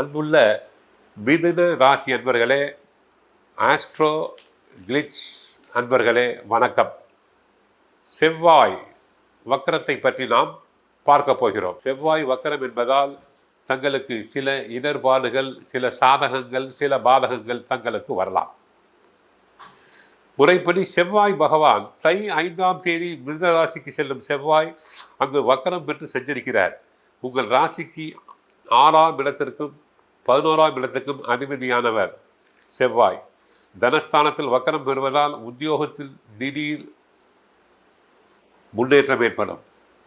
அன்புள்ள மிதுன ராசி அன்பர்களே ஆஸ்ட்ரோ கிளிட்ஸ் அன்பர்களே வணக்கம். செவ்வாய் வக்கரத்தை பற்றி நாம் பார்க்க போகிறோம். செவ்வாய் வக்கரம் என்பதால் தங்களுக்கு சில இடர்பாடுகள் சில சாதகங்கள் சில பாதகங்கள் தங்களுக்கு வரலாம். முறைப்படி செவ்வாய் பகவான் தை ஐந்தாம் தேதி மிருத ராசிக்கு செல்லும் செவ்வாய் அங்கு வக்கரம் பெற்று செஞ்சிருக்கிறார் உங்கள் ராசிக்கு ஆறாம் இடத்திற்கும் பதினோராம் இடத்துக்கும் அதிபதியானவர் செவ்வாய். தனஸ்தானத்தில் வக்கரம் பெறுவதால் உத்தியோகத்தில் திடீர் முன்னேற்றம் ஏற்படும்.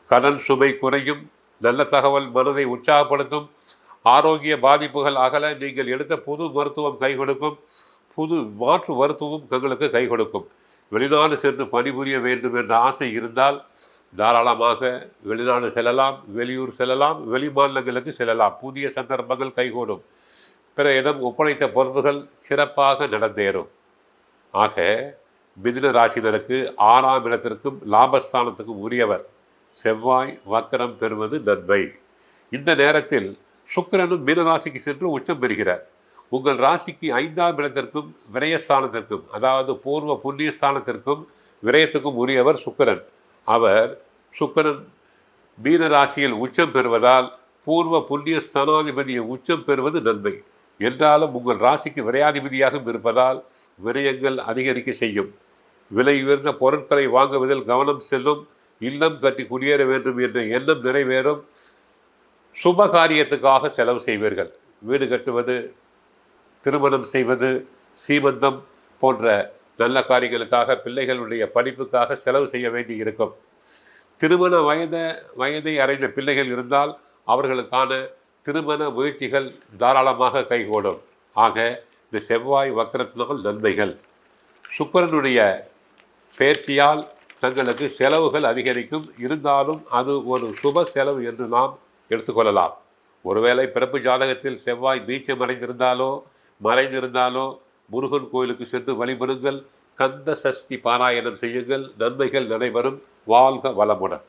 கடன் சுமை குறையும். நல்ல தகவல் மனதை உற்சாகப்படுத்தும். ஆரோக்கிய பாதிப்புகள் அகல நீங்கள் எடுத்த புது மருத்துவம் கை கொடுக்கும். புது மாற்று மருத்துவம் எங்களுக்கு கை கொடுக்கும். வெளிநாடு சென்று பணிபுரிய வேண்டும் என்ற ஆசை இருந்தால் தாராளமாக வெளிநாடு செல்லலாம் வெளியூர் செல்லலாம் வெளி மாநிலங்களுக்கு செல்லலாம். புதிய சந்தர்ப்பங்கள் கைகூடும். பிற இடம் ஒப்படைத்த பொறுப்புகள் சிறப்பாக நடந்தேறும். ஆக மிதின ராசினருக்கு ஆறாம் இடத்திற்கும் லாபஸ்தானத்துக்கும் உரியவர் செவ்வாய் வக்கரம் பெறுவது நன்மை. இந்த நேரத்தில் சுக்கிரனும் மீனராசிக்கு சென்று உச்சம் பெறுகிறார். உங்கள் ராசிக்கு ஐந்தாம் இடத்திற்கும் விரயஸ்தானத்திற்கும் அதாவது பூர்வ புண்ணியஸ்தானத்திற்கும் விரயத்துக்கும் உரியவர் சுக்கிரன். அவர் சுக்கிரன் மீன ராசியில் உச்சம் பெறுவதால் பூர்வ புண்ணிய ஸ்தானாதிபதியை உச்சம் பெறுவது நன்மை. என்றாலும் உங்கள் ராசிக்கு விரையாதிபதியாகவும் இருப்பதால் விரயங்கள் அதிகரிக்க செய்யும். விலை உயர்ந்த பொருட்களை வாங்குவதில் கவனம் செல்லும். இல்லம் கட்டி குடியேற வேண்டும் என்ற எண்ணம் நிறைவேறும். சுப காரியத்துக்காக செலவு செய்வீர்கள். வீடு கட்டுவது திருமணம் செய்வது சீமந்தம் போன்ற நல்ல காரியங்களுக்காக பிள்ளைகளுடைய படிப்புக்காக செலவு செய்ய வேண்டி இருக்கும் திருமண வயத வயதை அடைந்த பிள்ளைகள் இருந்தால் அவர்களுக்கான திருமண முயற்சிகள் தாராளமாக கைகூடும். ஆக இந்த செவ்வாய் வக்கரத்தினால் நன்மைகள். சுக்கரனுடைய பேச்சியால் தங்களுக்கு செலவுகள் அதிகரிக்கும். இருந்தாலும் அது ஒரு சுப செலவு என்று நாம் எடுத்துக்கொள்ளலாம். ஒருவேளை பிறப்பு ஜாதகத்தில் செவ்வாய் நீச்சம் அடைந்திருந்தாலோ மறைந்திருந்தாலோ முருகன் கோயிலுக்கு சென்று வழிபடுங்கள். கந்த சஷ்டி பாராயணம் செய்யுங்கள். நன்மைகள் நடைபெறும். வாழ்க வளமுடன்.